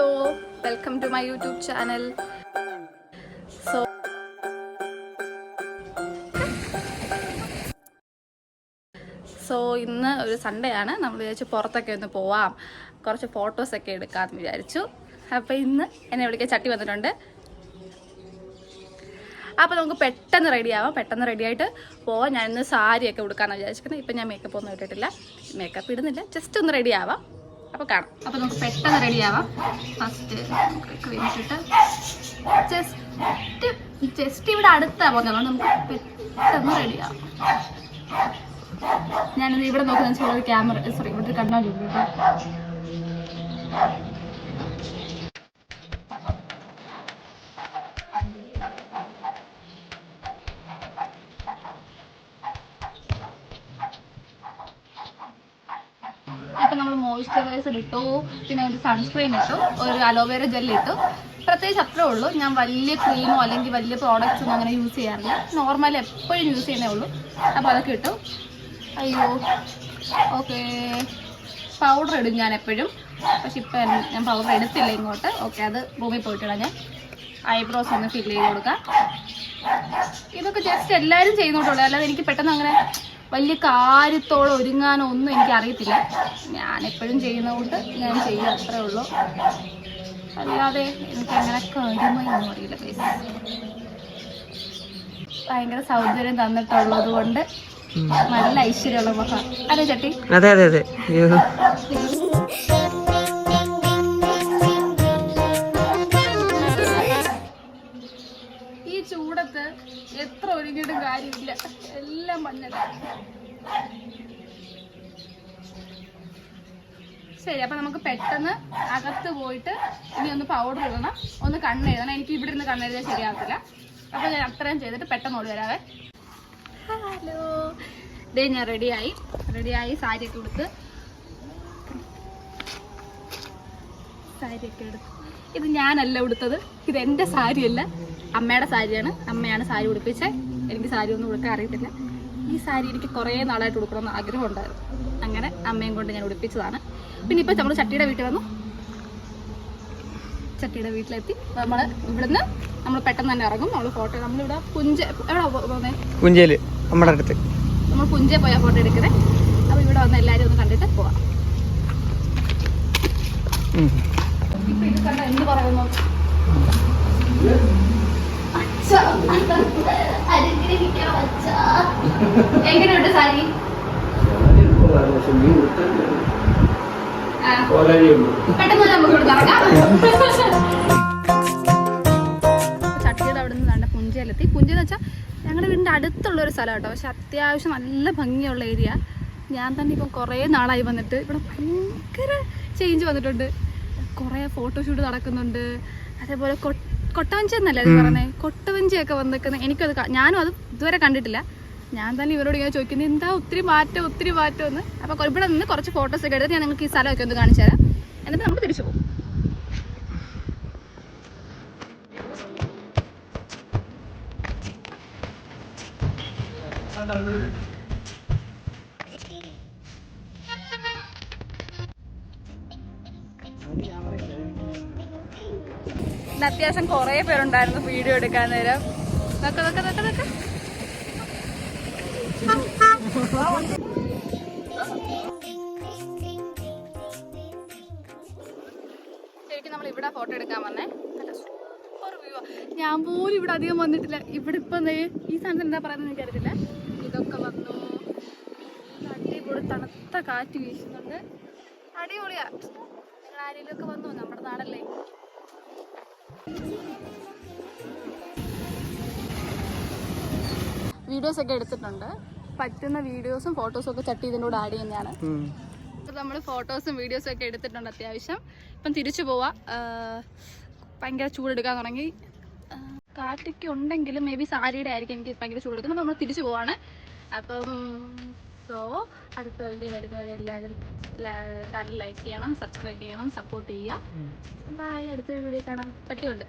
Hello welcome to my YouTube channel. So so ഇന്ന് ഒരു Sunday ആണ്. നമ്മൾ വിചാരിച്ചു പുറത്തൊക്കെ ഒന്ന് പോവാം. കുറച്ച് ഫോട്ടോസൊക്കെ എടുക്കാമെന്ന് വിചാരിച്ചു. അപ്പോൾ ഇന്ന് എന്നെ വിളിക്കാൻ ചട്ടി വന്നിട്ടുണ്ട്. അപ്പോൾ നമുക്ക് പെട്ടെന്ന് റെഡി ആവാം. പെട്ടെന്ന് റെഡി ആയിട്ട് പോവാം. ഞാൻ ഇന്ന് സാരിയൊക്കെ ഉടുക്കാമെന്ന് വിചാരിച്ചിരിക്കുന്നത് ഇപ്പം ഞാൻ മേക്കപ്പ് ഒന്നും ഇട്ടിട്ടില്ല. മേക്കപ്പ് ഇടുന്നില്ല. ജസ്റ്റ് ഒന്ന് റെഡി ആവാം. അപ്പോൾ കാണാം. അപ്പോൾ നമുക്ക് പെട്ടെന്ന് റെഡി ആവാം. ഫസ്റ്റ് ഇട്ടിട്ട് ജസ്റ്റ് ജസ്റ്റ് ഇവിടെ അടുത്താണ് പോകുന്നത്. അതുകൊണ്ട് നമുക്ക് പെട്ടെന്ന് റെഡി ആവാം. ഞാനിത് ഇവിടെ നോക്കുന്ന ക്യാമറ സോറി ഇവിടെ കണ്ടാൽ അപ്പൊ നമ്മൾ മോയിസ്ചറൈസർ ഇട്ടു പിന്നെ ഒരു സൺസ്ക്രീൻ ഇട്ടു ഒരു അലോവേര ജെൽ ഇട്ടു. പ്രത്യേകിച്ച് അത്രേ ഉള്ളൂ. ഞാൻ വലിയ ക്രീമോ അല്ലെങ്കിൽ വലിയ പ്രോഡക്റ്റ്സ് ഒന്നും അങ്ങനെ യൂസ് ചെയ്യാറില്ല. നോർമൽ എപ്പോഴും യൂസ് ചെയ്യുന്നേ ഉള്ളൂ. അപ്പോൾ അതൊക്കെ ഇട്ടു. അയ്യോ. ഓക്കെ പൗഡർ ഇടും ഞാൻ എപ്പോഴും. പക്ഷെ ഇപ്പം ഞാൻ പൗഡർ എടുത്തില്ല ഇങ്ങോട്ട്. ഓക്കെ അത് റൂമിൽ പോയിട്ടിടാം ഞാൻ. ഐബ്രോസ് ഒന്ന് ഫില്ല് ചെയ്ത് കൊടുക്കാം. ഇതൊക്കെ ജസ്റ്റ് എല്ലാവരും ചെയ്യുന്നോട്ടുള്ളൂ അല്ലാതെ എനിക്ക് പെട്ടെന്ന് അങ്ങനെ വലിയ കാര്യത്തോളം ഒരുങ്ങാനോ ഒന്നും എനിക്ക് അറിയത്തില്ല ഞാൻ എപ്പോഴും ചെയ്യുന്നതുകൊണ്ട് ഞാൻ ചെയ്യുക അത്രേ ഉള്ളൂ. അല്ലാതെ എനിക്ക് അങ്ങനെ കാര്യമായൊന്നും അറിയില്ല. ഭയങ്കര സൗന്ദര്യം തന്നിട്ടുള്ളത് കൊണ്ട് നല്ല ഐശ്വര്യമുള്ള മുഖം. അല്ലേ ചേട്ടി? അതെ അതെ അതെ. എത്ര കാര്യമില്ല. എല്ലാം മഞ്ഞളാണ് ശരി അപ്പൊ നമുക്ക് പെട്ടെന്ന് അകത്ത് പോയിട്ട് ഇനി ഒന്ന് പൗഡർ ഇടണം. ഒന്ന് കണ്ണെഴുതണം എനിക്ക് ഇവിടെ ഇരുന്ന് കണ്ണെഴുതാൻ ശരിയാകത്തില്ല അപ്പൊ ഞാൻ അത്രയും ചെയ്തിട്ട് പെട്ടെന്ന് ഓടി വരാവേ. ഹലോ ഇതേ ഞാൻ റെഡിയായി റെഡിയായി സാരിയൊക്കെ ഉടുത്ത്. സാരിയൊക്കെ എടുത്ത്. ഇത് ഞാനല്ല ഉടുത്തത്. ഇത് എന്റെ സാരിയല്ല. അമ്മയുടെ സാരിയാണ്. അമ്മയാണ് സാരി ഉടുപ്പിച്ചത് എനിക്ക് സാരി ഒന്നും ഉടുക്കാൻ അറിയത്തില്ല. ഈ സാരി എനിക്ക് കുറേ നാളായിട്ട് ഉടുക്കണമെന്ന് ആഗ്രഹം ഉണ്ടായിരുന്നു അങ്ങനെ അമ്മയും കൊണ്ട് ഞാൻ ഉടുപ്പിച്ചതാണ്. പിന്നെ ഇപ്പം നമ്മൾ ചട്ടിയുടെ വീട്ടിൽ വന്നു. ചട്ടിയുടെ വീട്ടിലെത്തി. നമ്മൾ ഇവിടുന്ന് നമ്മൾ പെട്ടെന്ന് തന്നെ ഇറങ്ങും. നമ്മൾ ഫോട്ടോ നമ്മളിവിടെ പുഞ്ച എവിടെ പോകുന്നത് പുഞ്ചയിൽ നമ്മുടെ അടുത്ത്. നമ്മൾ പുഞ്ചെ പോയാൽ ഫോട്ടോ എടുക്കുന്നത് അപ്പോൾ ഇവിടെ വന്ന് എല്ലാവരും ഒന്ന് കണ്ടിട്ട് പോവാം. ഇപ്പൊ ഇത് കണ്ട എന്ത് പറയുന്നു? എങ്ങനെയുണ്ട് സാരി? പെട്ടെന്ന് നമുക്ക് ചട്ടിയുടെ അവിടെ നിന്ന് കണ്ട പുഞ്ചയിലെത്തി. പുഞ്ച എന്ന് വെച്ചാൽ ഞങ്ങളുടെ വീടിന്റെ അടുത്തുള്ള ഒരു സ്ഥലം കേട്ടോ. പക്ഷെ അത്യാവശ്യം നല്ല ഭംഗിയുള്ള ഏരിയ. ഞാൻ തന്നെ ഇപ്പം കുറേ നാളായി വന്നിട്ട് ഇവിടെ ഭയങ്കര ചേഞ്ച് വന്നിട്ടുണ്ട്. കുറേ ഫോട്ടോഷൂട്ട് നടക്കുന്നുണ്ട്. അതേപോലെ കൊട്ടവഞ്ചെന്നല്ലേ കൊട്ടവഞ്ചി എന്നല്ലേ അത് പറഞ്ഞേ? കൊട്ടവഞ്ചിയൊക്കെ വന്നിരിക്കുന്നത് എനിക്കത് ഞാനും അത് ഇതുവരെ കണ്ടിട്ടില്ല. ഞാൻ തന്നെ ഇവരോട് ഇങ്ങനെ ചോദിക്കുന്നത് എന്താ ഒത്തിരി മാറ്റം ഒത്തിരി മാറ്റം എന്ന്? അപ്പോൾ ഇവിടെ നിന്ന് കുറച്ച് ഫോട്ടോസ് ഒക്കെ എടുത്ത് ഞാൻ നിങ്ങൾക്ക് ഈ സ്ഥലമൊക്കെ ഒന്ന് കാണിച്ചു തരാം. എന്നിട്ട് നമുക്ക് തിരിച്ചു പോകും അത്യാവശ്യം കുറേ പേരുണ്ടായിരുന്നു വീഡിയോ എടുക്കാൻ നേരം. നോക്ക നോക്ക നോക്ക നോക്ക. ശരിക്കും നമ്മൾ ഇവിടെ ഫോട്ടോ എടുക്കാൻ വന്നേ. ഞാൻ പോലും ഇവിടെ അധികം വന്നിട്ടില്ല. ഇവിടെ ഇപ്പം ഈ സാധനത്തിന് എന്താ പറയുന്നത് എനിക്കറിയത്തില്ല. ഇതൊക്കെ വന്നു. അടിപൊളി തണുത്ത കാറ്റ് വീശുന്നുണ്ട്. അടിപൊളിയാ. നിങ്ങൾ ആരെങ്കിലും വന്നു? നമ്മുടെ നാടല്ലേ. വീഡിയോസ് ഒക്കെ എടുത്തിട്ടുണ്ട്. പറ്റുന്ന വീഡിയോസും ഫോട്ടോസും ഒക്കെ ചട്ടി ഇതിന്റെ കൂടെ ആഡ് ചെയ്യുന്നതാണ്. നമ്മൾ ഫോട്ടോസും വീഡിയോസും ഒക്കെ എടുത്തിട്ടുണ്ട് അത്യാവശ്യം. ഇപ്പം തിരിച്ചു പോവാ. ഭയങ്കര ചൂടെടുക്കാൻ തുടങ്ങി. കാറ്റൊക്കെ ഉണ്ടെങ്കിലും മേ ബി സാരിയുടെ ആയിരിക്കും എനിക്ക് ഭയങ്കര ചൂടെടുക്കുന്നത് നമ്മൾ തിരിച്ചു പോവാണ്. അപ്പം സോ അടുത്ത വേണ്ടി വരുന്നവരെ എല്ലാവരും ചാനൽ ലൈക്ക് ചെയ്യണം സബ്സ്ക്രൈബ് ചെയ്യണം സപ്പോർട്ട് ചെയ്യുക. ബൈ അടുത്ത വീഡിയോ കാണാം. പറ്റിയുണ്ട്